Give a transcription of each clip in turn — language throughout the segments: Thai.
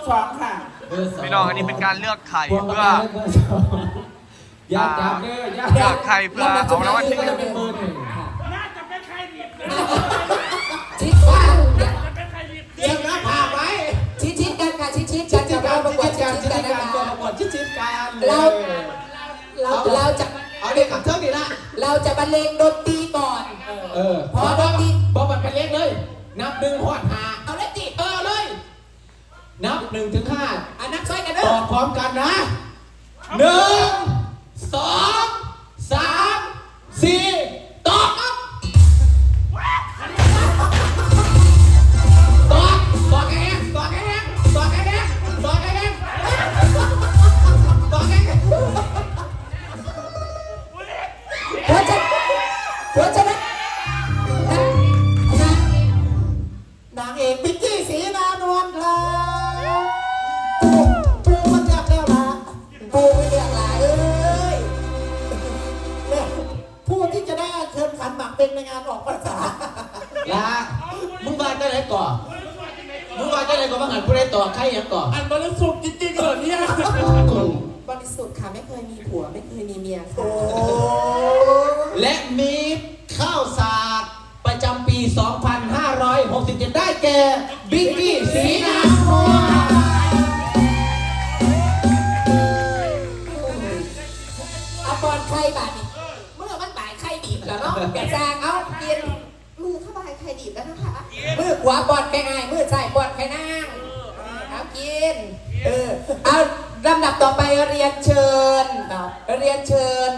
ร์สองค่ะ เบอร์สองพี่น้องอันนี้เป็นการเลือกไข่พวงเพื่ปอระกันเบอร์สองอย่าจับเด้ออย่าเลือกใครเพื่อเอารางวัลที่หนึ่งก็จะเป็นเบอร์หนึ่งค่ะน่าจะเป็นใครหยิบนะชิดว่าเนี่ยจะเป็นใครหยิบเตรียมหน้าผากไว้ชิดชิดกันค่ะชิดชิดกันจิกัตบการเราประกวดจิชิตดการชิดจิตกันการนะตัวคะประกวดจิตจิตการเราเราเราจะเอาเด็กขับเทิร์กดีละเราจะบรรเลงดนตรีก่อน เออพอดนตรีบอกมันเป็นเลขเลย นับหนึ่งหอดหา เอาเลยจิ เออเลย นับหนึ่งถึงห้าอะนักช่วยกันตเด้ออบพร้อมกันนะหนึ่ง มาจะไหนก่อนบ้างหันผู้ใดต่อใครยังก่อนอันบริสุทธิ์จริงๆเหรอเนี่ยบริสุทธิ์ค่ะไม่เคยมีผัวไม่เคยมีเมียค่ะและมีข้าวสากประจำปี 2567 ได้แก่บิ๊กกี้สีน้ำนวลเอาบอลไข่บาดนี่เมื่อมันบ่ายไข่ดีบแล้วเนาะกระจางเอากินมือเข้า ไปไข่ดีบแล้วนะคะมือขวาบอลไข่ง่ายมือซ้ายบอลไข่นางเอากินเออเอาลำดับต่อไปเรียนเชิญครับเรียนเชิญ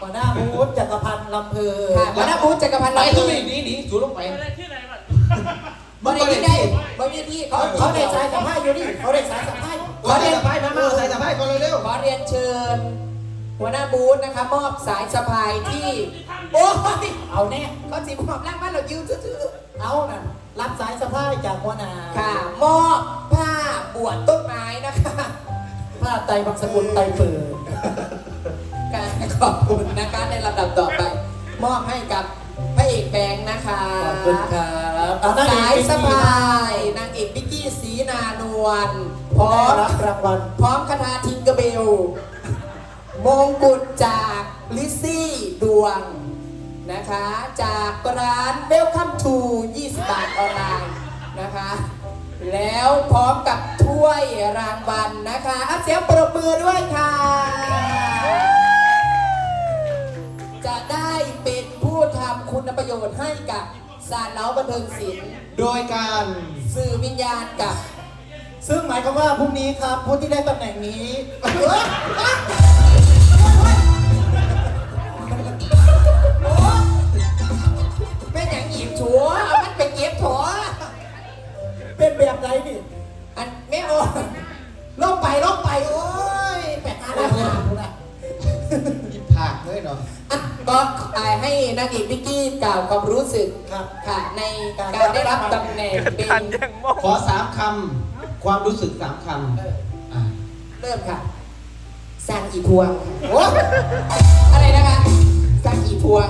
หัวหน้าบูธจักรพันธ์ลำเพอค่ะหัวหน้าบูธจักรพันธ์ไปลำทุพูกทีหนีหนีสูลงไปอะไรที่ไหนบ้างบริที่ได้บริที่เขาเขาเขาได้สายสัมภาษณ์อยู่นี่เขาได้สายสัมภาษณ์ขอเรียนสะพายมามาใส่สะพายก่อนเร็วขอเรียนเชิญ หัวหน้าบูธนะคะมอบสายสะพายที่โอ้ยเอาแน่เขาจีบมอบร่างบ้านเรายืมซื่อเอาน่ะรับสายสัมภาษณ์จากหัวหน้าๆค่ะ มอบผ้าบวชต้นไม้นะคะ ผ้าไตรบางสกุลไตรเปิดการขอบคุณนะคะในลำดับต่อไป มอบให้กับพระเอกแบงค์นะคะขอบคุณครับเอานางเอกสายบิกสะกี้พายนางเอกบิกกี้สีนานวลพร้อได้มรับรางวัลพร้อมคาถาทิงเกอร์เบล มงกุฎจากลิซซี่ดวงนะคะ จากร้าน Welcome to 20 บาทออนไลน์นะคะ แล้วพร้อมกับถ้วยรางวัลนะคะอัพเสียงปรบมือด้วยค่ะ จะได้เป็นผู้ทำคุณประโยชน์ให้กับสารเล้าบันเทิงศิลป์ๆโดยการสื่อวิญญาณกับ ซึ่งหมายความว่าพรุ่งนี้ครับผู้ที่ได้ตำแหน่งนี้ หยังหยิบถัวเอามันไปเก็บถัวเป็นแบบไหนนี่อันแม่โอ้ลงไปลงไปโอ้ยแปดอาแล้วนะผิดผากเลยเนาะอะก็อ่าให้นางเอกวิกกี้กล่าวความรู้สึกครับค่ะในการได้รับตำแหน่งเป็นทันยังมองขอสามคำความรู้สึกสามคำอะเริ่มค่ะ สร้างอีพวงโอ้อะไรนะคะ สร้างอีพวง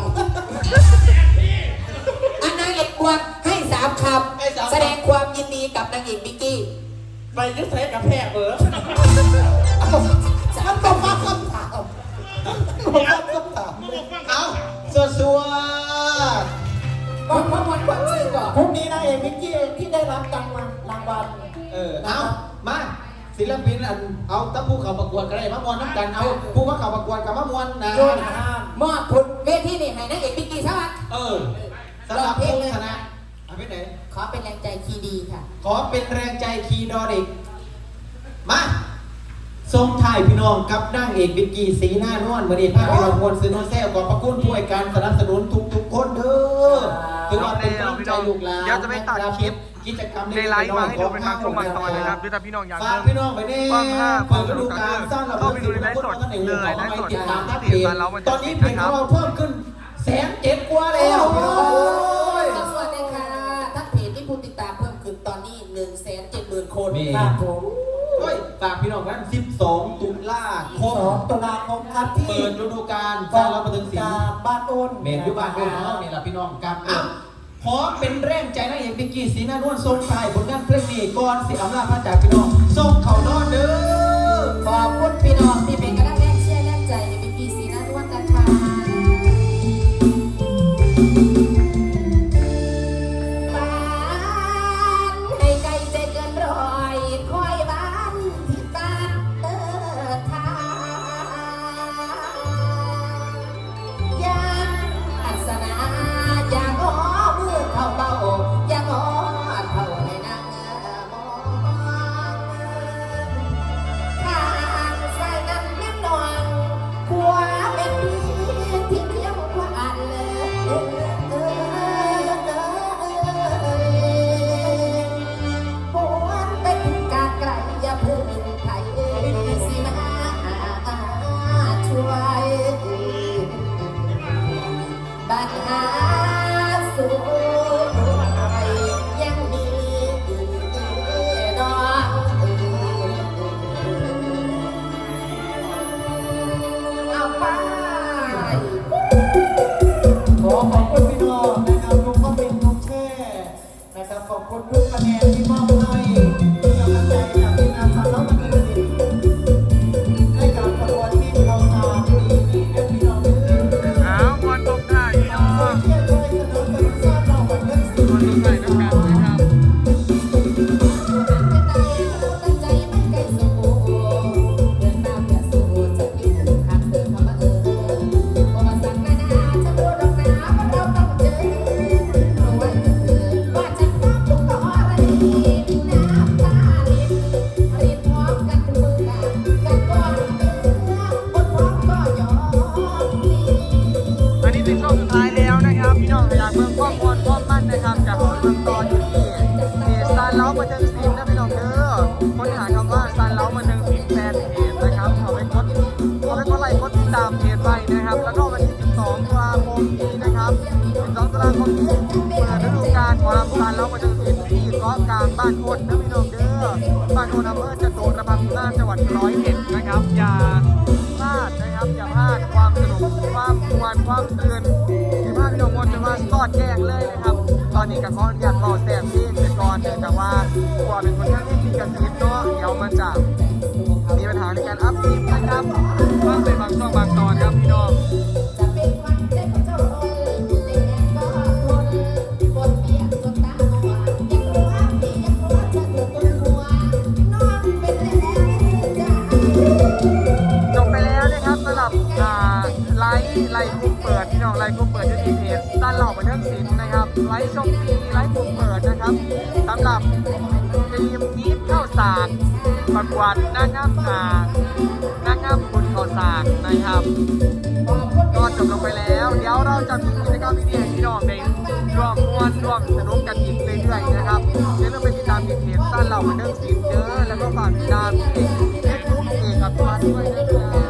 ามคำแสดงความยินดีกับนางเอกวิกกี้ไปยึดใส่กับแพร่เบิร์ดมันต้องมาคำถามมันต้องมาคำถามเอาสวดสวดก่อนพมวลความชื่อก่อนพรุ่งนี้นางเอกวิกกี้เองที่ได้รับรางวัลรางวัลเออเอามาศิลปินอันเอาตั้งผู้เข้าประกวดก็ได้มามวนน้ำกันเอาผู้มาเข้าประกวดกับมามวนนะโยนห้ามมอบผลเวทีนี่ให้นางเอกวิกกี้ใช่ไหมเออสำหรับผู้ชนะเอา ไปไหน ขอเป็นแรงใจคีย์ดีค่ะ ขอเป็นแรงใจคีย์ดอริกมาส่งถ่ายพี่น้องกับนางเอกบิกกี้สีหน้านวลวันนี้พาพี่น้องมวลซื้อนวลแซ่ขอบพระคุณผู้ให้การสนับสนุนทุกทุกๆคนเด้อถือว่าเป็นกำลังใจลูกหลานเดี๋ยวจะไปตัดคลิปกิจกรรมในไลฟ์มาให้ดูเป็นบางช่วงบางตอนนะครับด้วยถ้าพี่น้องอยากฝากเริ่มพี่น้องไปนี่ฟังภาพเปิดฤดูกาลสร้างระบบเข้าไปดูในไลฟ์สดเลยไลฟ์สดติดตามทักที่เพจร้านเรามันจะตอนนี้เพจของเราเพิ่มขึ้นแสนเจ็ดกว่าแล้ว ฝากผมโอ้ยฝากพี่น้องกัน12 ตุลาคมสอตุลาคมครับที่เปิดฤดูกาลฟ้ารับประทึกศิบ้านโอนเมนยุบานโอนของเนี่ยละพี่น้องกับขอเป็นแรงใจนะเอกพิกกี้สีหน้านวลทรงไทยผลงานเพลงนี้ก่อนสิอำลาพระจากพี่น้องส่งเขานอนเด้อ เปิดฤดูกาลหรอลำพานเราประจำทิศที่เกาะกลางบ้านคนนะพี่น้องเด้อบ้านโคนอำเภอจะโดดระบำน่าจังหวัดร้อยเอ็ดนะครับ อย่าพลาดนะครับอย่าพลาดความสนุกความมวนความเตือนที่พาพี่น้องมวลจะมาสอดแยงเลยนะครับ ตอนนี้กับขออนุญาตรอแต่งเพลงไปก่อนเนื่องจากว่าตัวเป็นคนที่มีกระติบเนาะเดี๋ยวมันจะมีปัญหาในการอัพคลิปนะครับบางเป็นบางช่วงบางตอนครับพี่น้อง ทีมทีมข้าวสากประกวดนางงามนานางงามคุณข้าวสากนะครับ ก็จบลงไปแล้ว เดี๋ยวเราจะมีกิจกรรมดีๆนี่น้องได้ร่วมม่วนร่วมสนุกกันอีกเรื่อยๆนะครับอย่าลืไปติดตามเพจสั้นเราเหมือนเดิมสินเด้อแล้วก็ฝากติดตามเพจเฟซบุ๊กเอกับตัวด้วยนะครับ